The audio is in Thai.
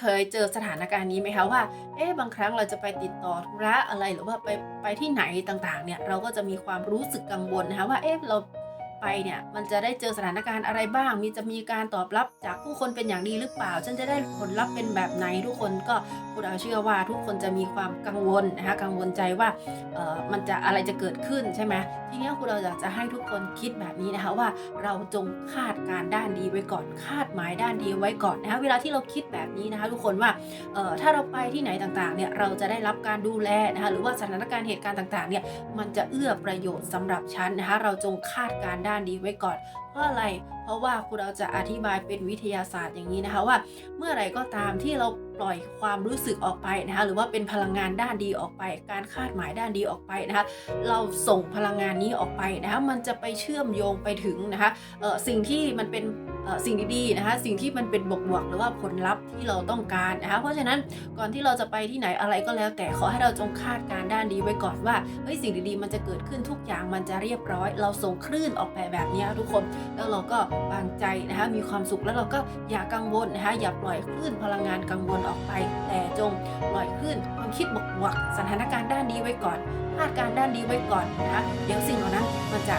เคยเจอสถานการณ์นี้ไหมคะว่า เอ๊ะบางครั้งเราจะไปติดต่อธุระอะไรหรือว่าไปไปที่ไหนต่างๆ เนี่ยเราก็จะมีความรู้สึกกังวลนะคะว่า เอ๊ะเรา ไปเนี่ยมันจะได้เจอสถานการณ์อะไรบ้าง มีจะมีการตอบรับจากผู้คนเป็นอย่างดีหรือเปล่า ฉันจะได้ผลลัพธ์เป็นแบบไหนทุกคนก็พวกเราเชื่อว่าทุกคนจะมีความกังวลนะคะกังวลใจว่าเออมันจะอะไรจะเกิดขึ้นใช่ไหมทีนี้ยพวกเราอยากจะให้ทุกคนคิดแบบนี้นะคะว่าเราจงคาดการด้านดีไว้ก่อนคาดหมายด้านดีไว้ก่อนนะคะเวลาที่เราคิดแบบนี้นะคะทุกคนว่าเออถ้าเราไปที่ไหนต่างๆเนี่ยเราจะได้รับการดูแลนะคะหรือว่าสถานการณ์เหตุการณ์ต่างๆเนี่ยมันจะเอื้อประโยชน์สำหรับฉันนะคะเราจงคาดการด้านดีไว้ก่อน เพราะอะไร เพราะว่าครูเราจะอธิบายเป็นวิทยาศาสตร์อย่างนี้นะคะว่า เมื่อไหร่ก็ตามที่เราปล่อยความรู้สึกออกไปนะคะหรือว่าเป็นพลังงานด้านดีออกไป การคาดหมายด้านดีออกไปนะคะเราส่งพลังงานนี้ออกไปนะคะมันจะไปเชื่อมโยงไปถึงนะคะสิ่งที่มันเป็นสิ่งดีๆนะคะสิ่งที่มันเป็นบวกๆหรือว่าผลลัพธ์ที่เราต้องการนะคะเพราะฉะนั้นก่อนที่เราจะไปที่ไหนอะไรก็แล้ว แต่ขอให้เราจงคาดการณ์ด้านดีไว้ก่อนว่าเฮ้ยสิ่งดีๆ มันจะเกิดขึ้นทุกอย่างมันจะเรียบร้อย เราส่งคลื่นออกไปแบบนี้ทุกคนแล้วเราก็วางใจนะคะมีความสุขแล้วเราก็อย่ากังวลนะคะอย่าปล่อยคลื่นพลังงานกังวลออกไป แต่จงปล่อยคลื่นความคิดบวกๆสถานการณ์ด้านนี้ไว้ก่อนคาดการณ์ด้านนี้ไว้ก่อนนะคะเดี๋ยวสิ่งเหล่านั้นมันจะ